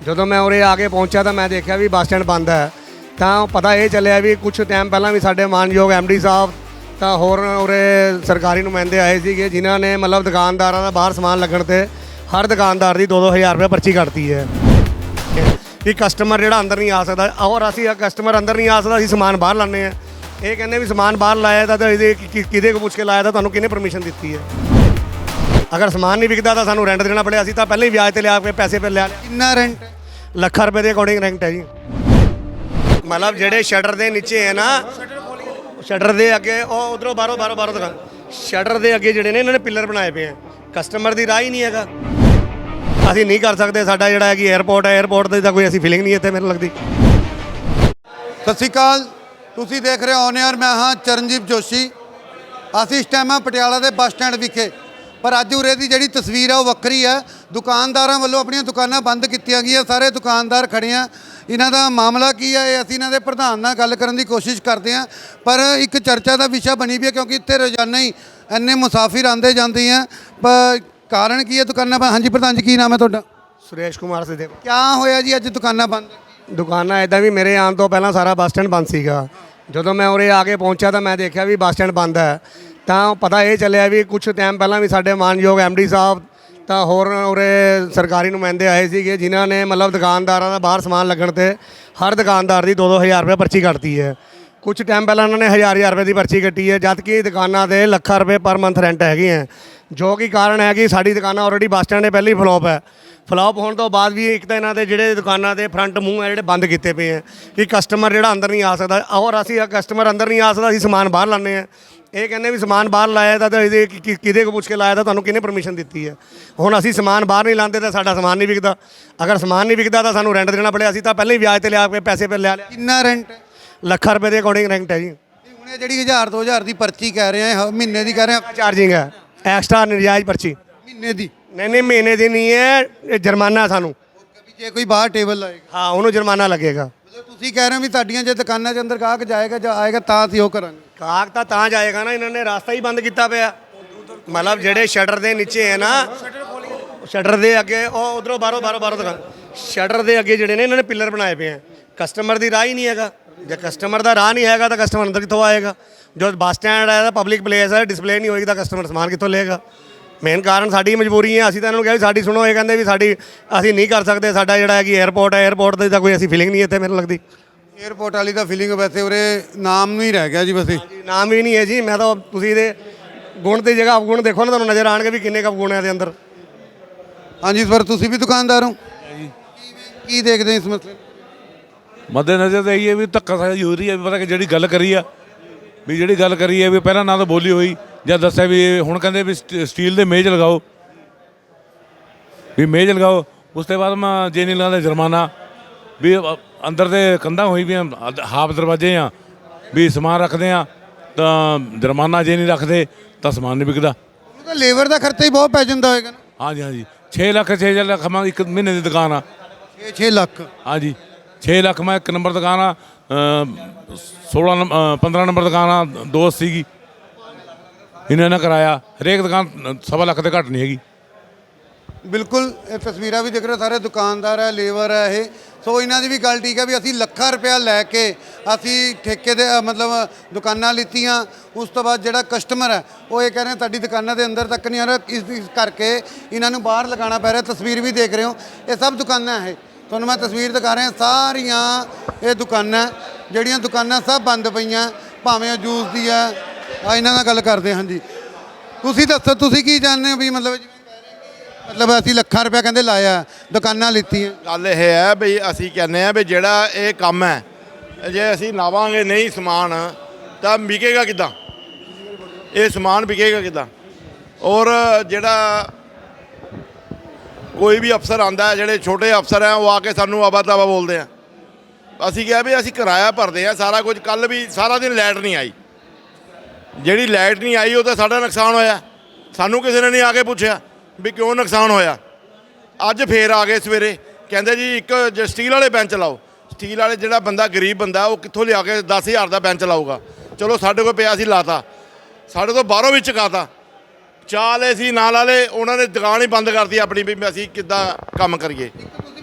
ਜਦੋਂ ਮੈਂ ਉਰੇ ਆ ਕੇ ਪਹੁੰਚਿਆ ਤਾਂ ਮੈਂ ਦੇਖਿਆ ਵੀ ਬੱਸ ਸਟੈਂਡ ਬੰਦ ਹੈ। ਤਾਂ ਪਤਾ ਇਹ ਚੱਲਿਆ ਵੀ ਕੁਝ ਟਾਈਮ ਪਹਿਲਾਂ ਵੀ ਸਾਡੇ ਮਾਨਯੋਗ ਐਮਡੀ ਸਾਹਿਬ ਤਾਂ ਹੋਰ ਉਰੇ ਸਰਕਾਰੀ ਨੁਮਾਇੰਦੇ ਆਏ ਸੀਗੇ ਜਿਨ੍ਹਾਂ ਨੇ ਮਤਲਬ ਦੁਕਾਨਦਾਰਾਂ ਦਾ ਬਾਹਰ ਸਮਾਨ ਲੱਗਣ ਤੇ ਹਰ ਦੁਕਾਨਦਾਰ ਦੀ 2-2000 ਰੁਪਏ ਪਰਚੀ ਕੱਟਤੀ ਹੈ। ਕਿ ਕਸਟਮਰ ਜਿਹੜਾ ਅੰਦਰ ਨਹੀਂ ਆ ਸਕਦਾ, ਔਰ ਅਸੀਂ ਕਸਟਮਰ ਅੰਦਰ ਨਹੀਂ ਆ ਸਕਦਾ, ਅਸੀਂ ਸਮਾਨ ਬਾਹਰ ਲਾਉਂਦੇ ਆ ਇਹ ਕਹਿੰਦੇ ਵੀ ਸਮਾਨ ਬਾਹਰ ਲਾਇਆ ਤਾਂ ਤਾਂ ਇਹਦੇ ਕਿ- ਕਿਹਦੇ ਕੋ ਪੁੱਛ ਕੇ ਲਾਇਆ ਤਾਂ ਤੁਹਾਨੂੰ ਕਿਹਨੇ ਪਰਮਿਸ਼ਨ ਦਿੱਤੀ ਹੈ? ਅਗਰ ਸਮਾਨ ਨਹੀਂ ਵਿਕਦਾ ਤਾਂ ਸਾਨੂੰ ਰੈਂਟ ਦੇਣਾ ਪੜਿਆ। ਅਸੀਂ ਤਾਂ ਪਹਿਲਾਂ ਹੀ ਵਿਆਜ ਤੇ ਲਿਆ ਕੇ ਪੈਸੇ ਪਰ ਲਿਆ। ਕਿੰਨਾ ਰੈਂਟ ਲੱਖਾਂ ਰੁਪਏ ਦੇ ਅਕੋਰਡਿੰਗ ਰੈਂਟ ਹੈ ਜੀ। ਮਤਲਬ ਜਿਹੜੇ ਸ਼ਟਰ ਦੇ ਨੀਚੇ ਹੈ ਨਾ ਸ਼ਟਰ ਦੇ ਅੱਗੇ ਉਹ ਉਧਰੋਂ ਬਾਹਰੋਂ ਬਾਹਰੋਂ ਬਾਹਰੋਂ ਦੁਕਾਨ ਸ਼ਟਰ ਦੇ ਅੱਗੇ ਜਿਹੜੇ ਨੇ ਇਹਨਾਂ ਨੇ ਪਿੱਲਰ ਬਣਾਏ ਪਏ ਆ। ਕਸਟਮਰ ਦੀ ਰਾਹ ਹੀ ਨਹੀਂ ਹੈਗਾ। ਅਸੀਂ ਨਹੀਂ ਕਰ ਸਕਦੇ ਸਾਡਾ ਜਿਹੜਾ ਹੈ ਕਿ 에어ਪੋਰਟ ਹੈ 에어ਪੋਰਟ ਦੇ ਤਾਂ ਕੋਈ ਅਸੀਂ ਫੀਲਿੰਗ ਨਹੀਂ ਇੱਥੇ ਮੈਨੂੰ ਲੱਗਦੀ। ਸਤਿ ਸ਼੍ਰੀ ਅਕਾਲ। ਤੁਸੀਂ ਦੇਖ ਰਹੇ ਹੋ ਔਨ ਔਰ ਮੈਂ ਹਾਂ ਚਰਨਜੀਤ ਜੋਸ਼ੀ। ਅਸੀਂ ਇਸ ਟਾਈਮ ਆ ਪਟਿਆਲਾ ਦੇ ਬੱਸ ਸਟੈਂਡ ਵਿਖੇ। ਪਰ ਅੱਜ ਉਰੇ ਦੀ ਜਿਹੜੀ ਤਸਵੀਰ ਹੈ ਉਹ ਵੱਖਰੀ ਹੈ ਦੁਕਾਨਦਾਰਾਂ ਵੱਲੋਂ ਆਪਣੀਆਂ ਦੁਕਾਨਾਂ ਬੰਦ ਕੀਤੀਆਂ ਗਈਆਂ। ਸਾਰੇ ਦੁਕਾਨਦਾਰ ਖੜੇ ਆ। ਇਹਨਾਂ ਦਾ ਮਾਮਲਾ ਕੀ ਹੈ ਇਹ ਅਸੀਂ ਇਹਨਾਂ ਦੇ ਪ੍ਰਧਾਨ ਨਾਲ ਗੱਲ ਕਰਨ ਦੀ ਕੋਸ਼ਿਸ਼ ਕਰਦੇ ਹਾਂ ਪਰ ਇੱਕ ਚਰਚਾ ਦਾ ਵਿਸ਼ਾ ਬਣੀ ਵੀ ਹੈ ਕਿਉਂਕਿ ਇੱਥੇ ਰੋਜ਼ਾਨਾ ਹੀ ਇੰਨੇ ਮੁਸਾਫਿਰ ਆਉਂਦੇ ਜਾਂਦੇ ਆ। ਪਰ ਕਾਰਨ ਕੀ ਹੈ ਦੁਕਾਨਾਂ ਬੰਦ ਹਾਂਜੀ ਪ੍ਰਧਾਨ ਜੀ ਕੀ ਨਾਮ ਹੈ ਤੁਹਾਡਾ? ਸੁਰੇਸ਼ ਕੁਮਾਰ ਸਿੱਧੇ। ਕਿਆ ਹੋਇਆ ਜੀ ਅੱਜ ਦੁਕਾਨਾਂ ਬੰਦ? ਦੁਕਾਨਾਂ ਇਦਾਂ ਵੀ ਮੇਰੇ ਆਉਣ ਤੋਂ ਪਹਿਲਾਂ ਸਾਰਾ ਬੱਸ ਸਟੈਂਡ ਬੰਦ ਸੀਗਾ। ਜਦੋਂ ਮੈਂ ਉਰੇ ਆ ਕੇ ਪਹੁੰਚਿਆ ਤਾਂ ਮੈਂ ਦੇਖਿਆ ਵੀ ਬੱਸ ਸਟੈਂਡ ਬੰਦ ਹੈ। ਤਾਂ ਪਤਾ ਇਹ ਚੱਲਿਆ ਵੀ ਕੁਝ ਟਾਈਮ ਪਹਿਲਾਂ ਵੀ ਸਾਡੇ ਮਾਨਯੋਗ ਐਮਡੀ ਸਾਹਿਬ ਤਾਂ ਹੋਰ ਉਰੇ ਸਰਕਾਰੀ ਨੁਮਾਇੰਦੇ ਆਏ ਸੀਗੇ, ਜਿਨ੍ਹਾਂ ਨੇ ਮਤਲਬ ਦੁਕਾਨਦਾਰਾਂ ਦਾ ਬਾਹਰ ਸਮਾਨ ਲੱਗਣ ਤੇ ਹਰ ਦੁਕਾਨਦਾਰ ਦੀ 2-2000 ਰੁਪਏ ਪਰਚੀ ਕੱਟਤੀ ਹੈ। ਕੁਝ ਟਾਈਮ ਪਹਿਲਾਂ ਉਹਨਾਂ ਨੇ ਹਜ਼ਾਰ ਹਜ਼ਾਰ ਰੁਪਏ ਦੀ ਪਰਚੀ ਕੱਟੀ ਹੈ ਜਦ ਕਿ ਦੁਕਾਨਾਂ ਦੇ ਲੱਖਾਂ ਰੁਪਏ ਪਰ ਮੰਥ ਰੈਂਟ ਹੈਗੇ ਹੈ ਜੋ ਕਿ ਕਾਰਨ ਹੈ ਕਿ ਸਾਡੀ ਦੁਕਾਨਾਂ ਆਲਰੇਡੀ ਬੱਸ ਸਟੈਂਡ ਦੇ ਹੀ ਫਲੋਪ ਹੈ। ਫਲੋਪ ਹੋਣ ਤੋਂ ਬਾਅਦ ਵੀ ਇੱਕ ਤਾਂ ਇਹਨਾਂ ਦੇ ਜਿਹੜੇ ਦੁਕਾਨਾਂ ਦੇ ਫਰੰਟ ਮੂੰਹ ਹੈ, ਜਿਹੜੇ ਬੰਦ ਕੀਤੇ ਪਏ ਹੈ ਕਿ ਕਸਟਮਰ ਜਿਹੜਾ ਅੰਦਰ ਨਹੀਂ ਆ ਸਕਦਾ, ਔਰ ਅਸੀਂ ਕਸਟਮਰ ਅੰਦਰ ਨਹੀਂ ਆ ਸਕਦਾ, ਅਸੀਂ ਸਮਾਨ ਬਾਹਰ ਲਾਉਂਦੇ ਆ ਇਹ ਕਹਿੰਦੇ ਵੀ ਸਮਾਨ ਬਾਹਰ ਲਾਇਆ ਤਾਂ ਤਾਂ ਇਹਦੇ ਕਿ- ਕਿ- ਕਿਹਦੇ ਕੋ ਪੁੱਛ ਕੇ ਲਾਇਆ ਤਾਂ ਤੁਹਾਨੂੰ ਕਿਹਨੇ ਪਰਮਿਸ਼ਨ ਦਿੱਤੀ ਹੈ? ਹੁਣ ਅਸੀਂ ਸਮਾਨ ਬਾਹਰ ਨਹੀਂ ਲਾਉਂਦੇ ਤਾਂ ਸਾਡਾ ਸਮਾਨ ਨਹੀਂ ਵਿਕਦਾ। ਅਗਰ ਸਮਾਨ ਨਹੀਂ ਵਿਕਦਾ ਤਾਂ ਸਾਨੂੰ ਰੈਂਟ ਦੇਣਾ ਪੜਿਆ। ਅਸੀਂ ਤਾਂ ਪਹਿਲਾਂ ਹੀ ਵਿਆਜ ਤੇ ਲਿਆ ਕੇ ਪੈਸੇ ਪੇ ਲਿਆ ਲਿਆ। ਕਿੰਨਾ ਰੈਂਟ ਲੱਖਾਂ ਰੁਪਏ ਦੇ ਅਕੋਰਡਿੰਗ ਰੈਂਟ ਹੈ ਜੀ। ਹੁਣ ਇਹ ਜਿਹੜੀ 1000 2000 ਦੀ ਪਰਚੀ ਕਹਿ ਰਹੇ ਆ ਮਹੀਨੇ ਦੀ ਕਹਿ ਰਹੇ ਆ? ਚਾਰਜਿੰਗ ਹੈ? ਐਕਸਟਰਾ ਨਜਾਇਜ਼ ਪਰਚੀ। ਮਹੀਨੇ ਦੀ? ਨਹੀਂ ਨਹੀਂ ਮਹੀਨੇ ਦੀ ਨਹੀਂ ਹੈ। ਇਹ ਜੁਰਮਾਨਾ ਸਾਨੂੰ। ਜੇ ਕੋਈ ਬਾਹਰ ਟੇਬਲ ਲਾਏਗਾ। ਹਾਂ ਉਹਨੂੰ ਜੁਰਮਾਨਾ ਲੱਗੇਗਾ। ਤੁਸੀਂ ਕਹਿ ਰਹੇ ਹੋ ਵੀ ਤੁਹਾਡੀਆਂ ਜੇ ਦੁਕਾਨਾਂ ਦੇ ਅੰਦਰ ਗਾਹਕ ਜਾਏਗਾ ਜਾਂ ਆਏਗਾ, ਤਾਂ ਅਸੀਂ ਉਹ ਕਰਾਂਗੇ। ਕਾਕ ਤਾਂ ਤਾਂ ਜਾਏਗਾ ਨਾ, ਇਹਨਾਂ ਨੇ ਰਾਸਤਾ ਹੀ ਬੰਦ ਕੀਤਾ ਪਿਆ। ਮਤਲਬ ਜਿਹੜੇ ਸ਼ਟਰ ਦੇ ਨੀਚੇ ਹੈ ਨਾ, ਸ਼ਟਰ ਦੇ ਅੱਗੇ, ਉਹ ਉਧਰੋਂ ਬਾਹਰੋਂ ਬਾਹਰੋਂ ਬਾਹਰੋਂ ਦੁਕਾਨ ਸ਼ਟਰ ਦੇ ਅੱਗੇ ਜਿਹੜੇ ਨੇ, ਇਹਨਾਂ ਨੇ ਪਿੱਲਰ ਬਣਾਏ ਪਏ ਆ। ਕਸਟਮਰ ਦੀ ਰਾਹ ਹੀ ਨਹੀਂ ਹੈਗਾ। ਜੇ ਕਸਟਮਰ ਦਾ ਰਾਹ ਨਹੀਂ ਹੈਗਾ, ਤਾਂ ਕਸਟਮਰ ਅੰਦਰ ਕਿੱਥੋਂ ਆਏਗਾ? ਜੋ ਬੱਸ ਸਟੈਂਡ ਹੈ, ਤਾਂ ਪਬਲਿਕ ਪਲੇਸ ਹੈ ਡਿਸਪਲੇ ਨਹੀਂ ਹੋਏਗੀ, ਤਾਂ ਕਸਟਮਰ ਸਮਾਨ ਕਿੱਥੋਂ ਲਏਗਾ? ਮੇਨ ਕਾਰਨ ਸਾਡੀ ਮਜਬੂਰੀ ਹੈ ਅਸੀਂ ਤਾਂ ਇਹਨਾਂ ਨੂੰ ਕਿਹਾ ਵੀ ਸਾਡੀ ਸੁਣੋ ਇਹ ਕਹਿੰਦੇ ਵੀ ਸਾਡੀ ਅਸੀਂ ਨਹੀਂ ਕਰ ਸਕਦੇ ਸਾਡਾ ਜਿਹੜਾ ਹੈ ਕਿ 에어ਪੋਰਟ ਹੈ 에어ਪੋਰਟ ਦੀ ਤਾਂ ਕੋਈ ਅਸੀਂ ਫੀਲਿੰਗ ਨਹੀਂ ਇੱਥੇ ਮੈਨੂੰ ਲੱਗਦੀ। 에어ਪੋਰਟ ਵਾਲੀ ਦਾ ਫੀਲਿੰਗ ਵੈਸੇ ਉਰੇ ਨਾਮ ਨੂੰ ਹੀ ਰਹਿ ਗਿਆ ਜੀ ਵੈਸੇ ਨਾਮ ਹੀ ਨਹੀਂ ਹੈ ਜੀ ਮੈਂ ਤਾਂ ਤੁਸੀਂ ਇਹਦੇ ਗੁਣ ਦੀ ਜਗ੍ਹਾ ਅਵਗੁਣ ਦੇਖੋ ਨਾ ਤੁਹਾਨੂੰ ਨਜ਼ਰ ਆਣਗੇ ਵੀ ਕਿੰਨੇ ਕਪ ਗੁਣ ਹੈ ਇਹਦੇ ਅੰਦਰ। ਹਾਂਜੀ ਸਰ ਤੁਸੀਂ ਵੀ ਦੁਕਾਨਦਾਰ ਹੋ? ਜੀ ਕੀ ਦੇਖਦੇ ਇਸ ਮਸਲੇ ਮੱਦੇ ਨਜ਼ਰ ਤੇ ਇਹ ਵੀ ਧੱਕਾ ਸਾਜੀ ਹੋ ਰਹੀ ਹੈ ਵੀ ਪਤਾ ਕਿ ਜਿਹੜੀ ਗੱਲ ਕਰੀ ਆ ਵੀ ਜਿਹੜੀ ਗੱਲ ਕਰੀ ਹੈ ਵੀ ਪਹਿਲਾਂ ਨਾ ਤਾਂ ਬੋਲੀ ਹੋਈ ਜਾਂ ਦੱਸਿਆ ਵੀ ਹੁਣ ਕਹਿੰਦੇ ਵੀ ਸਟ- ਸਟੀਲ ਦੇ ਮੇਜ਼ ਲਗਾਓ। ਵੀ ਮੇਜ਼ ਲਗਾਓ ਉਸ ਤੋਂ ਬਾਅਦ ਮੈਂ ਜੇ ਨਹੀਂ ਲਗਾਉਂਦੇ ਜੁਰਮਾਨਾ ਵੀ ਅੰਦਰ ਦੇ ਕੰਧਾਂ ਹੋਈ ਵੀ ਹਾਫ ਦਰਵਾਜ਼ੇ ਆ ਵੀ ਸਮਾਨ ਰੱਖਦੇ ਆ ਤਾਂ ਜੁਰਮਾਨਾ ਜੇ ਨਹੀਂ ਰੱਖਦੇ ਤਾਂ ਸਮਾਨ ਨਹੀਂ ਵਿਕਦਾ। ਤਾਂ ਲੇਬਰ ਦਾ ਖਰਚਾ ਹੀ ਬਹੁਤ ਪੈ ਜਾਂਦਾ ਹੋਏਗਾ ਨਾ। ਹਾਂਜੀ ਹਾਂਜੀ। 6 ਲੱਖ 6 ਲੱਖ ਮੈਂ ਇੱਕ ਮਹੀਨੇ ਦੀ ਦੁਕਾਨ ਆ। 6 ਲੱਖ। ਹਾਂਜੀ। 6 ਲੱਖ ਮੈਂ ਇੱਕ ਨੰਬਰ ਦੁਕਾਨ ਆ ਅਮ 16 ਨੰਬ- ਅ, 15 ਨੰਬਰ ਦੁਕਾਨ ਆ ਦੋਸਤ ਸੀਗੀ। ਇਹਨਾਂ ਨੇ ਕਰਾਇਆ। ਹਰੇਕ ਦੁਕਾਨ ਸਵਾ ਲੱਖ ਤੇ ਘੱਟ ਨਹੀਂ ਹੈਗੀ। ਬਿਲਕੁਲ ਇਹ ਤਸਵੀਰਾਂ ਵੀ ਦੇਖ ਰਹੇ ਸਾਰੇ ਦੁਕਾਨਦਾਰ ਹੈ ਲੇਬਰ ਹੈ ਇਹ। ਸੋ ਇਹਨਾਂ ਦੀ ਵੀ ਗੱਲ ਠੀਕ ਹੈ ਵੀ ਅਸੀਂ ਲੱਖਾਂ ਰੁਪਇਆ ਲੈ ਕੇ ਅਸੀਂ ਠੇਕੇ ਦੇ ਅ, ਮਤਲਬ ਦੁਕਾਨਾਂ ਲਿੱਤੀਆਂ। ਉਸ ਤੋਂ ਬਾਅਦ ਜਿਹੜਾ ਕਸਟਮਰ ਹੈ ਉਹ ਇਹ ਕਹਿ ਰਹੇ ਤੁਹਾਡੀ ਦੁਕਾਨਾਂ ਦੇ ਅੰਦਰ ਤੱਕ ਨਹੀਂ ਆ ਰਿਹਾ। ਇਸ ਇਸ ਕਰਕੇ ਇਹਨਾਂ ਨੂੰ ਬਾਹਰ ਲਗਾਉਣਾ ਪੈ ਰਿਹਾ। ਤਸਵੀਰ ਵੀ ਦੇਖ ਰਹੇ ਹੋ ਇਹ ਸਭ ਦੁਕਾਨਾਂ ਹੈ। ਤੁਹਾਨੂੰ ਮੈਂ ਤਸਵੀਰ ਦਿਖਾ ਰਿਹਾ ਸਾਰੀਆਂ ਇਹ ਦੁਕਾਨਾਂ ਜਿਹੜੀਆਂ ਦੁਕਾਨਾਂ ਸਭ ਬੰਦ ਪਈਆਂ ਭਾਵੇਂ ਉਹ ਜੂਸ ਦੀ ਹੈ ਆ ਇਹਨਾਂ ਨਾਲ ਗੱਲ ਕਰਦੇ ਹਾਂਜੀ ਤੁਸੀਂ ਦੱਸੋ, ਤੁਸੀਂ ਕੀ ਜਾਣਦੇ ਹੋ ਵੀ ਮਤਲਬ ਜਿਵੇਂ ਕਹਿ ਰਹੇ ਕਿ ਮਤਲਬ ਅਸੀਂ ਲੱਖਾਂ ਰੁਪਇਆ ਕਹਿੰਦੇ ਲਾਇਆ, ਦੁਕਾਨਾਂ ਲਿੱਤੀਆਂ। ਗੱਲ ਇਹ ਹੈ ਵੀ ਅਸੀਂ ਕਹਿੰਦੇ ਆ ਵੀ ਜਿਹੜਾ ਇਹ ਕੰਮ ਹੈ, ਜੇ ਅਸੀਂ ਲਾਵਾਂਗੇ ਨਹੀਂ ਸਮਾਨ, ਤਾਂ ਵਿਕੇਗਾ ਕਿੱਦਾਂ? ਇਹ ਸਮਾਨ ਵਿਕੇਗਾ ਕਿੱਦਾਂ? ਔਰ ਜਿਹੜਾ ਕੋਈ ਵੀ ਅਫਸਰ ਆਂਦਾ ਹੈ, ਜਿਹੜੇ ਛੋਟੇ ਅਫਸਰ ਆ ਉਹ ਆ ਕੇ ਸਾਨੂੰ ਆਵਾ ਤਾਵਾ ਬੋਲਦੇ ਆ। ਅਸੀਂ ਕਿਹਾ ਵੀ ਅਸੀਂ ਕਿਰਾਇਆ ਭਰਦੇ ਆ ਸਾਰਾ ਕੁਝ ਕੱਲ ਵੀ ਸਾਰਾ ਦਿਨ ਲਾਈਟ ਨਹੀਂ ਆਈ। ਜਿਹੜੀ ਲਾਈਟ ਨਹੀਂ ਆਈ, ਉਹ ਤਾਂ ਸਾਡਾ ਨੁਕਸਾਨ ਹੋਇਆ। ਸਾਨੂੰ ਕਿਸੇ ਨੇ ਨਹੀਂ ਆ ਕੇ ਪੁੱਛਿਆ ਵੀ ਕਿਉਂ ਨੁਕਸਾਨ ਹੋਇਆ। ਅੱਜ ਫੇਰ ਆ ਗਏ ਸਵੇਰੇ। ਕਹਿੰਦੇ ਜੀ, ਇੱਕ ਜ- ਸਟੀਲ ਵਾਲੇ ਬੈਂਚ ਲਾਓ। ਸਟੀਲ ਵਾਲੇ ਜਿਹੜਾ ਬੰਦਾ ਗਰੀਬ ਬੰਦਾ, ਉਹ ਕਿੱਥੋਂ ਲਿਆ ਕੇ 10000 ਦਾ ਬੈਂਚ ਲਾਊਗਾ? ਚਲੋ, ਸਾਡੇ ਕੋਲ ਪਿਆ ਸੀ ਲਾਤਾ। ਸਾਡੇ ਤੋਂ ਬਾਹਰੋਂ ਵੀ ਚੁਕਾਤਾ। ਚਾਹ ਵਾਲੇ ਸੀ, ਨਾਲ ਵਾਲੇ, ਉਹਨਾਂ ਨੇ ਦੁਕਾਨ ਹੀ ਬੰਦ ਕਰਤੀ ਆਪਣੀ ਵੀ ਅਸੀਂ ਕਿੱਦਾਂ ਕੰਮ ਕਰੀਏ।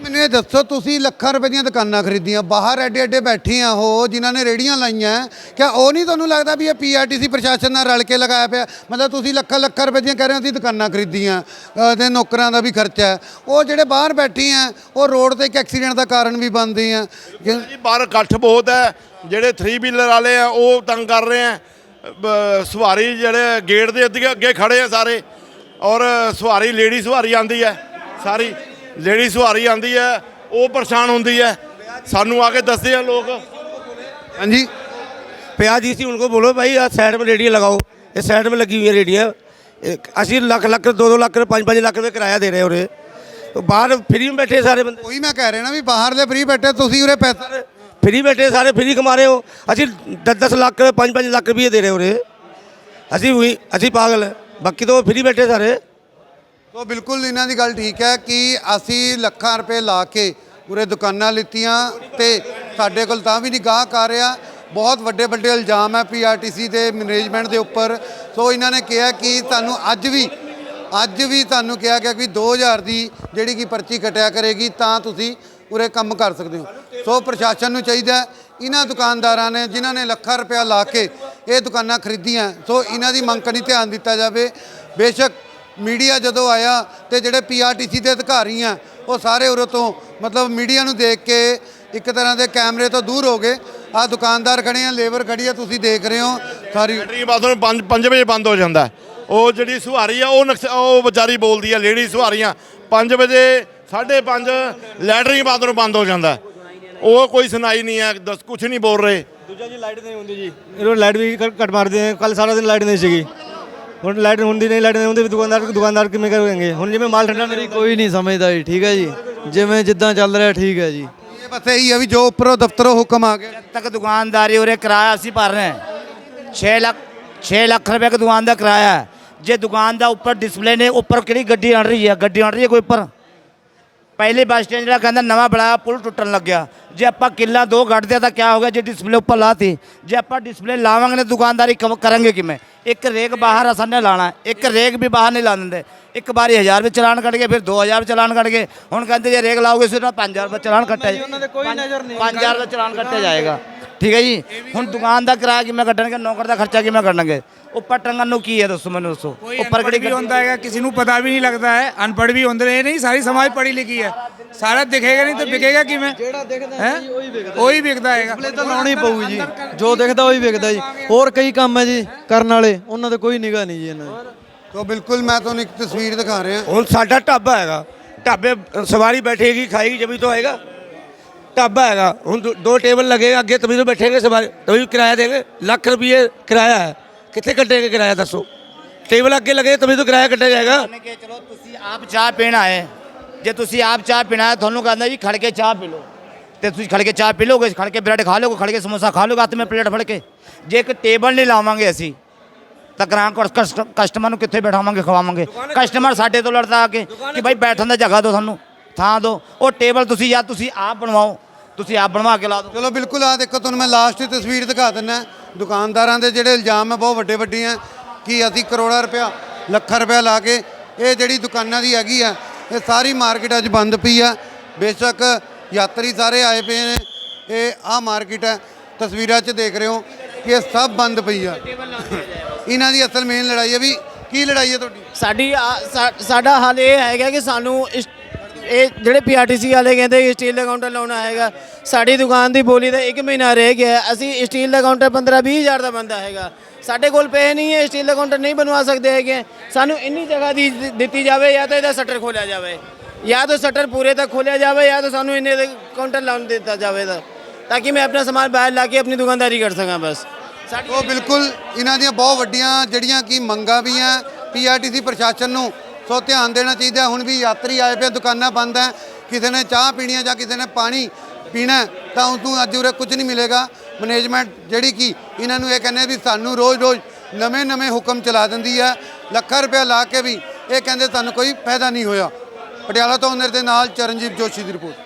ਮੈਨੂੰ ਇਹ ਦੱਸੋ ਤੁਸੀਂ ਲੱਖਾਂ ਰੁਪਏ ਦੀਆਂ ਦੁਕਾਨਾਂ ਖਰੀਦੀਆਂ ਬਾਹਰ ਐਡੇ ਐਡੇ ਬੈਠੇ ਆ ਉਹ ਜਿਨ੍ਹਾਂ ਨੇ ਰੇੜੀਆਂ ਲਾਈਆਂ ਕਿਆ ਉਹ ਨਹੀਂ ਤੁਹਾਨੂੰ ਲੱਗਦਾ ਵੀ ਇਹ ਪੀਆਰਟੀਸੀ ਪ੍ਰਸ਼ਾਸਨ ਨਾਲ ਰਲ ਕੇ ਲਗਾਇਆ ਪਿਆ? ਮਤਲਬ ਤੁਸੀਂ ਲੱਖਾਂ ਲੱਖਾਂ ਰੁਪਏ ਦੀਆਂ ਕਹਿ ਰਹੇ ਹੋ ਅਸੀਂ ਦੁਕਾਨਾਂ ਖਰੀਦੀਆਂ ਅ, ਤੇ ਨੌਕਰਾਂ ਦਾ ਵੀ ਖਰਚਾ ਹੈ। ਉਹ ਜਿਹੜੇ ਬਾਹਰ ਬੈਠੇ ਆ ਉਹ ਰੋਡ ਤੇ ਇੱਕ ਐਕਸੀਡੈਂਟ ਦਾ ਕਾਰਨ ਵੀ ਬਣਦੇ ਆ। ਕਿ- ਜੀ ਬਾਹਰ ਇਕੱਠ ਬਹੁਤ ਹੈ ਜਿਹੜੇ 3 ਵੀਲਰ ਵਾਲੇ ਆ ਉਹ ਤੰਗ ਕਰ ਰਹੇ ਆ। ਬ- ਸਵਾਰੀ ਜਿਹੜੇ ਗੇਟ ਦੇ ਅੱਗੇ ਅੱਗੇ ਖੜੇ ਆ ਸਾਰੇ ਔਰ ਸਵਾਰੀ ਲੇਡੀ ਸਵਾਰੀ ਆਂਦੀ ਹੈ ਸਾਰੀ। ਲੇਡੀ ਸਵਾਰੀ ਆਂਦੀ ਹੈ ਉਹ ਪਰੇਸ਼ਾਨ ਹੁੰਦੀ ਹੈ। ਸਾਨੂੰ ਆ ਕੇ ਦੱਸਦੇ ਆ ਲੋਕ। ਹਾਂਜੀ। ਪਿਆ ਜੀ ਸੀ ਉਨਕੋ ਬੋਲੋ ਭਾਈ ਆ ਸਾਈਡ 'ਤੇ ਰੇਡੀਆਂ ਲਗਾਓ। ਇਹ ਸਾਈਡ 'ਤੇ ਲੱਗੀ ਹੋਈ ਹੈ ਅਸੀਂ ਲੱਖ ਲੱਖ 2-2 ਲੱਖ 5-5 ਲੱਖ ਰੁਪਏ ਕਿਰਾਇਆ ਦੇ ਰਹੇ ਉਰੇ। ਬਾਹਰ ਫ੍ਰੀ ਵਿੱਚ ਬੈਠੇ ਸਾਰੇ ਬੰਦੇ। ਉਹੀ ਮੈਂ ਕਹਿ ਰਿਹਾ ਨਾ ਵੀ ਬਾਹਰ ਦੇ ਫ੍ਰੀ ਬੈਠੇ ਤੁਸੀਂ ਉਰੇ ਪੈਸੇ ਫ੍ਰੀ ਬੈਠੇ ਸਾਰੇ ਫ੍ਰੀ ਕਮਾ ਰਹੇ ਹੋ। ਅਸੀਂ 10-10 ਲੱਖ 5-5 ਲੱਖ ਰੁਪਏ ਦੇ ਰਹੇ ਉਰੇ। ਅਸੀਂ ਉਹੀ ਅਸੀਂ ਪਾਗਲ ਬਾਕੀ ਤਾਂ ਫ੍ਰੀ ਬੈਠੇ ਸਾਰੇ। ਤੋ ਬਿਲਕੁਲ ਇਹਨਾਂ ਦੀ ਗੱਲ ਠੀਕ ਹੈ ਕਿ ਅਸੀਂ ਲੱਖਾਂ ਰੁਪਏ ਲਾ ਕੇ ਉਰੇ ਦੁਕਾਨਾਂ ਲਿੱਤੀਆਂ ਤੇ ਸਾਡੇ ਕੋਲ ਤਾਂ ਵੀ ਨਹੀਂ ਗਾਹਕ ਆ ਰਿਹਾ। ਬਹੁਤ ਵੱਡੇ ਵੱਡੇ ਇਲਜ਼ਾਮ ਹੈ ਪੀਆਰਟੀਸੀ ਦੇ ਮੈਨੇਜਮੈਂਟ ਦੇ ਉੱਪਰ। ਸੋ ਇਹਨਾਂ ਨੇ ਕਿਹਾ ਕਿ ਤੁਹਾਨੂੰ ਅੱਜ ਵੀ ਅੱਜ ਵੀ ਤੁਹਾਨੂੰ ਕਿਹਾ ਗਿਆ ਕਿ 2000 ਦੀ ਜਿਹੜੀ ਕਿ ਪਰਚੀ ਕਟਿਆ ਕਰੇਗੀ, ਤਾਂ ਤੁਸੀਂ ਉਰੇ ਕੰਮ ਕਰ ਸਕਦੇ ਹੋ। ਸੋ ਪ੍ਰਸ਼ਾਸਨ ਨੂੰ ਚਾਹੀਦਾ ਇਹਨਾਂ ਦੁਕਾਨਦਾਰਾਂ ਨੇ, ਜਿਨ੍ਹਾਂ ਨੇ ਲੱਖਾਂ ਰੁਪਇਆ ਲਾ ਕੇ ਇਹ ਦੁਕਾਨਾਂ ਖਰੀਦੀਆਂ, ਸੋ ਇਹਨਾਂ ਦੀ ਮੰਗ ਕਨੀ ਧਿਆਨ ਦਿੱਤਾ ਜਾਵੇ। ਬੇਸ਼ੱਕ ਮੀਡੀਆ ਜਦੋਂ ਆਇਆ ਤੇ ਜਿਹੜੇ ਪੀਆਰਟੀਸੀ ਦੇ ਅਧਿਕਾਰੀ ਆ ਉਹ ਸਾਰੇ ਉਰੇ ਤੋਂ ਮਤਲਬ ਮੀਡੀਆ ਨੂੰ ਦੇਖ ਕੇ ਇੱਕ ਤਰ੍ਹਾਂ ਦੇ ਕੈਮਰੇ ਤੋਂ ਦੂਰ ਹੋ ਗਏ। ਆ ਦੁਕਾਨਦਾਰ ਖੜੇ ਆ ਲੇਬਰ ਖੜੀ ਆ ਤੁਸੀਂ ਦੇਖ ਰਹੇ ਹੋ। ਸਾਰੀ ਲੈਟਰਿੰਗ ਬਾਥਰੂਮ 5 5 ਵਜੇ ਬੰਦ ਹੋ ਜਾਂਦਾ। ਉਹ ਜਿਹੜੀ ਸੁਹਾਰੀ ਆ ਉਹ ਨਕਸ਼ ਉਹ ਵਿਚਾਰੀ ਬੋਲਦੀ ਆ ਲੇਡੀ ਸੁਹਾਰੀਆਂ। 5 ਵਜੇ 5:30 ਲੈਟਰਿੰਗ ਬਾਥਰੂਮ ਬੰਦ ਹੋ ਜਾਂਦਾ। ਉਹ ਕੋਈ ਸੁਣਾਈ ਨਹੀਂ ਹੈ ਦੱਸ ਕੁਝ ਨਹੀਂ ਬੋਲ ਰਹੇ। ਦੂਜਾ ਜੀ ਲਾਈਟ ਨਹੀਂ ਹੁੰਦੀ ਜੀ। ਇਹ ਲਾਈਟ ਵੀ ਕੱਟ ਮਾਰਦੇ ਨੇ ਕੱਲ ਸਾਰਾ ਦਿਨ ਲਾਈਟ ਨਹੀਂ ਸੀਗੀ। ਹੁਣ ਲਾਈਟ ਹੁੰਦੀ ਨਹੀਂ ਲਾਈਟ ਨਹੀਂ ਹੁੰਦੀ ਦੁਕਾਨਦਾਰ ਦੁਕਾਨਦਾਰ ਕਿਵੇਂ ਕਰਾਂਗੇ ਹੁਣ ਜਿਵੇਂ ਮਾਲ ਠੰਡਾ ਮੇਰੀ ਕੋਈ ਨਹੀਂ ਸਮਝਦਾ ਜੀ ਠੀਕ ਹੈ ਜੀ। ਜਿਵੇਂ ਜਿੱਦਾਂ ਚੱਲ ਰਿਹਾ ਠੀਕ ਹੈ ਜੀ। ਬਸ ਇਹੀ ਹੈ ਵੀ ਜੋ ਉੱਪਰੋਂ ਦਫ਼ਤਰੋਂ ਹੁਕਮ ਆ ਗਿਆ। ਤੱਕ ਦੁਕਾਨਦਾਰੀ ਉਰੇ ਕਿਰਾਇਆ ਅਸੀਂ ਭਰ ਰਹੇ ਹਾਂ। 6 ਲੱਖ 6 ਲੱਖ ਰੁਪਏ ਦਾ ਦੁਕਾਨ ਦਾ ਕਿਰਾਇਆ ਹੈ। ਜੇ ਦੁਕਾਨ ਦਾ ਉੱਪਰ ਡਿਸਪਲੇ ਨੇ ਉੱਪਰ ਕਿਹੜੀ ਗੱਡੀ ਆਣ ਰਹੀ ਹੈ? ਗੱਡੀ ਆਣ ਰਹੀ ਹੈ ਕੋਈ ਉੱਪਰ? ਪਹਿਲੇ ਬੱਸ ਸਟੈਂਡ ਜਿਹੜਾ ਕਹਿੰਦਾ ਨਵਾਂ ਬਣਾਇਆ ਪੁਲ ਟੁੱਟਣ ਲੱਗਿਆ। ਜੇ ਆਪਾਂ ਕਿੱਲਾ ਦੋ ਘੱਟ ਦਿਆ ਤਾਂ ਕੀ ਹੋ ਗਿਆ? ਜੇ ਡਿਸਪਲੇ ਉੱਪਰ ਲਾਤੀ ਜੇ ਆਪਾਂ ਡਿਸਪਲੇ ਲਾਵਾਂਗੇ ਨਾ ਦੁਕਾਨਦਾਰੀ ਕਰਾਂਗੇ ਕਿਵੇਂ? ਇੱਕ ਰੇਕ ਬਾਹਰ ਅਸਾਂ ਨੇ ਲਾਣਾ। ਇੱਕ ਰੇਕ ਵੀ ਬਾਹਰ ਨਹੀਂ ਲਾ ਦਿੰਦੇ। ਇੱਕ ਵਾਰੀ 1000 ਰੁਪਏ ਚਲਾਨ ਕੱਢ ਕੇ ਫਿਰ 2000 ਰੁਪਏ ਚਲਾਨ ਕੱਢ ਕੇ ਹੁਣ ਕਹਿੰਦੇ ਜੇ ਰੇਕ ਲਾਓਗੇ ਸਿਰ 5000 ਰੁਪਏ ਚਲਾਨ ਕੱਟਿਆ ਉਹਨਾਂ ਦੇ ਕੋਈ ਨਜ਼ਰ ਨਹੀਂ। 5000 ਰੁਪਏ ਚਲਾਨ ਕੱਟਿਆ ਜਾਏਗਾ। ਠੀਕ ਹੈ ਜੀ? ਹੁਣ ਦੁਕਾਨ ਦਾ ਕਿਰਾਇਆ ਕਿਵੇਂ ਕੱਢਣਗੇ ਨੌਕਰ ਦਾ ਖਰਚਾ ਕਿਵੇਂ ਕੱਢਣਗੇ? ਉੱਪਰ ਟੰਗਣ ਨੂੰ ਕੀ ਹੈ ਦੱਸੋ ਮੈਨੂੰ ਦੱਸੋ। ਉੱਪਰ ਕਿਹੜੀ ਵੀ ਹੁੰਦਾ ਹੈਗਾ ਕਿਸੇ ਨੂੰ ਪਤਾ ਵੀ ਨਹੀਂ ਲੱਗਦਾ ਹੈ। ਅਨਪੜ੍ਹ ਵੀ ਹੁੰਦੇ ਨੇ ਇਹ ਨਹੀਂ ਸਾਰੀ ਸਮਾਜ ਪੜ੍ਹੀ ਲਿਖੀ ਹੈ। ਸਾਰਾ ਦਿਖੇਗਾ ਨਹੀਂ ਤਾਂ ਵਿਕੇਗਾ ਕਿਵੇਂ? ਜਿਹੜਾ ਦਿਖਦਾ ਹੈ? ਉਹੀ ਵਿਕਦਾ ਉਹੀ ਵਿਕਦਾ ਹੈਗਾ। ਡਿਸਪਲੇ ਤਾਂ ਲਾਉਣੀ ਪਊਗੀ ਜੀ। ਜੋ ਦਿਖਦਾ ਉਹੀ ਵਿਕਦਾ ਜੀ। ਹੋਰ ਕਈ ਕੰਮ ਹੈ ਜੀ ਕਰਨ ਵਾਲੇ। ਉਹਨਾਂ ਤੇ ਕੋਈ ਨਿਗਾਹ ਨਹੀਂ ਜੀ ਇਹਨਾਂ ਦੀ। ਤੋ ਬਿਲਕੁਲ ਮੈਂ ਤੁਹਾਨੂੰ ਇੱਕ ਤਸਵੀਰ ਦਿਖਾ ਰਿਹਾ। ਹੁਣ ਸਾਡਾ ਢਾਬਾ ਹੈਗਾ। ਢਾਬੇ ਸਵਾਰੀ ਬੈਠੇਗੀ ਖਾਏਗੀ ਜਬੀ ਤੋਂ ਆਏਗਾ। ਢਾਬਾ ਹੈਗਾ। ਹੁਣ ਦੋ- ਟੇਬਲ ਲੱਗੇਗਾ ਅੱਗੇ ਤਬੀ ਤੋਂ ਬੈਠੇਗੇ ਸਵਾਰੀ ਤਬੀ ਕਿਰਾਇਆ ਦੇਗੇ। ਲੱਖ ਰੁਪਏ ਕਿਰਾਇਆ ਹੈ। ਕਿੱਥੇ ਕੱਟੇਗੇ ਕਿਰਾਇਆ ਦੱਸੋ? ਟੇਬਲ ਅੱਗੇ ਲੱਗੇ ਤਬੀ ਤੋਂ ਕਿਰਾਇਆ ਕੱਟਿਆ ਜਾਏਗਾ। ਚਲੋ ਤੁਸੀਂ ਆਪ ਚਾਹ ਪੀਣ ਆਏ। ਜੇ ਤੁਸੀਂ ਆਪ ਚਾਹ ਪੀਣਾ ਹੈ ਤੁਹਾਨੂੰ ਕਹਿੰਦਾ ਜੀ ਖੜ ਕੇ ਚਾਹ ਪੀ ਲਓ। ਤੇ ਤੁਸੀਂ ਖੜ ਕੇ ਚਾਹ ਪੀ ਲੋਗੇ ਖੜ ਕੇ ਬ੍ਰੈਡ ਖਾ ਲੋਗੇ ਖੜ ਕੇ ਸਮੋਸਾ ਖਾ ਲੋਗੇ ਹੱਥ ਮੇਂ ਪਲੇਟ ਫੜ ਕੇ। ਜੇ ਇੱਕ ਟੇਬਲ ਨਹੀਂ ਲਾਵਾਂਗੇ ਅਸੀਂ ਤਾਂ ਗ੍ਰਾਂ ਕਸਟਮਰ ਨੂੰ ਕਿੱਥੇ ਬਿਠਾਵਾਂਗੇ ਖਵਾਵਾਂਗੇ? ਕਸਟਮਰ ਸਾਡੇ ਤੋਂ ਲੜਦਾ ਆ ਕੇ ਕਿ ਭਾਈ ਬੈਠਣ ਦਾ ਜਗ੍ਹਾ ਦਿਓ ਸਾਨੂੰ ਥਾਂ ਦਿਓ। ਉਹ ਟੇਬਲ ਤੁਸੀਂ ਜਾਂ ਤੁਸੀਂ ਆਪ ਬਣਵਾਓ ਤੁਸੀਂ ਆਪ ਬਣਵਾ ਕੇ ਲਾ ਦਿਓ। ਚਲੋ ਬਿਲਕੁਲ ਆ ਦੇਖੋ ਤੁਹਾਨੂੰ ਮੈਂ ਲਾਸਟ ਦੀ ਤਸਵੀਰ ਦਿਖਾ ਦਿੰਦਾ ਦੁਕਾਨਦਾਰਾਂ ਦੇ ਜਿਹੜੇ ਇਲਜ਼ਾਮ ਹੈ ਬਹੁਤ ਵੱਡੇ ਵੱਡੇ ਹੈ ਕਿ ਅਸੀਂ ਕਰੋੜਾਂ ਰੁਪਇਆ ਲੱਖਾਂ ਰੁਪਇਆ ਲਾ ਕੇ ਇਹ ਜਿਹੜੀ ਦੁਕਾਨਾਂ ਦੀ ਹੈਗੀ ਆ ਇਹ ਸਾਰੀ ਮਾਰਕੀਟ ਅੱਜ ਬੰਦ ਪਈ ਆ। ਬੇਸ਼ੱਕ ਯਾਤਰੀ ਸਾਰੇ ਆਏ ਪਏ ਨੇ। ਇਹ ਆ ਮਾਰਕੀਟ ਹੈ। ਤਸਵੀਰਾਂ 'ਚ ਦੇਖ ਰਹੇ ਹੋ ਕਿ ਇਹ ਸਭ ਬੰਦ ਪਈ ਆ। ਇਹਨਾਂ ਦੀ ਅਸਲ ਮੇਨ ਲੜਾਈ ਹੈ ਵੀ ਕੀ ਲੜਾਈ ਹੈ ਤੁਹਾਡੀ? ਸਾਡੀ ਆ- ਸਾ- ਸਾਡਾ ਹੱਲ ਇਹ ਹੈਗਾ ਕਿ ਸਾਨੂੰ ਇਸ- ਇਹ ਜਿਹੜੇ ਪੀਆਰਟੀਸੀ ਵਾਲੇ ਕਹਿੰਦੇ ਸਟੀਲ ਦਾ ਕਾਊਂਟਰ ਲਾਉਣਾ ਹੈਗਾ। ਸਾਡੀ ਦੁਕਾਨ ਦੀ ਬੋਲੀ ਦਾ 1 ਮਹੀਨਾ ਰਹਿ ਗਿਆ। ਅਸੀਂ ਸਟੀਲ ਦਾ ਕਾਊਂਟਰ 15 20 ਹਜ਼ਾਰ ਦਾ ਬੰਦਾ ਹੈਗਾ। ਸਾਡੇ ਕੋਲ ਪੈਸੇ ਨਹੀਂ ਹੈ ਸਟੀਲ ਦਾ ਕਾਊਂਟਰ ਨਹੀਂ ਬਣਵਾ ਸਕਦੇ ਹੈਗੇ। ਸਾਨੂੰ ਇੰਨੀ ਜਗ੍ਹਾ ਦੀ ਦਿੱਤੀ ਜਾਵੇ, ਜਾਂ ਤਾਂ ਇਹਦਾ ਸ਼ਟਰ ਖੋਲਿਆ ਜਾਵੇ। ਜਾਂ ਤਾਂ ਸ਼ਟਰ ਪੂਰੇ ਤੱਕ ਖੋਲਿਆ ਜਾਵੇ, ਜਾਂ ਤਾਂ ਸਾਨੂੰ ਇੰਨੇ ਕਾਊਂਟਰ ਲਾਉਣ ਦਿੱਤਾ ਜਾਵੇ ਤਾਂ। ਕਿ ਮੈਂ ਆਪਣਾ ਸਮਾਨ ਬਾਹਰ ਲਾ ਕੇ ਆਪਣੀ ਦੁਕਾਨਦਾਰੀ ਕਰ ਸਕਾਂ ਬਸ। ਸਾਡੀ ਉਹ ਬਿਲਕੁਲ ਇਹਨਾਂ ਦੀਆਂ ਬਹੁਤ ਵੱਡੀਆਂ ਜਿਹੜੀਆਂ ਕਿ ਮੰਗਾਂ ਵੀ ਆ ਪੀਆਰਟੀਸੀ ਪ੍ਰਸ਼ਾਸਨ ਨੂੰ। ਸੋ ਧਿਆਨ ਦੇਣਾ ਚਾਹੀਦਾ, ਹੁਣ ਵੀ ਯਾਤਰੀ ਆਏ ਪਏ ਦੁਕਾਨਾਂ ਬੰਦ ਹੈ ਕਿਸੇ ਨੇ ਚਾਹ ਪੀਣੀ ਹੈ ਜਾਂ ਕਿਸੇ ਨੇ ਪਾਣੀ ਪੀਣਾ, ਤਾਂ ਉਸ ਨੂੰ ਅੱਜ ਉਰੇ ਕੁਝ ਨਹੀਂ ਮਿਲੇਗਾ। ਮੈਨੇਜਮੈਂਟ ਜਿਹੜੀ ਕਿ ਇਹਨਾਂ ਨੂੰ ਇਹ ਕਹਿੰਦੇ ਵੀ ਸਾਨੂੰ ਰੋਜ਼-ਰੋਜ਼ ਨਵੇਂ-ਨਵੇਂ ਹੁਕਮ ਚਲਾ ਦਿੰਦੀ ਹੈ ਲੱਖਾਂ ਰੁਪਏ ਲਾ ਕੇ ਵੀ ਇਹ ਕਹਿੰਦੇ ਸਾਨੂੰ ਕੋਈ ਫਾਇਦਾ ਨਹੀਂ ਹੋਇਆ। ਪਟਿਆਲਾ ਤੋਂ ਓਨਰ ਦੇ ਨਾਲ ਚਰਨਜੀਤ ਜੋਸ਼ੀ ਦੀ ਰਿਪੋਰਟ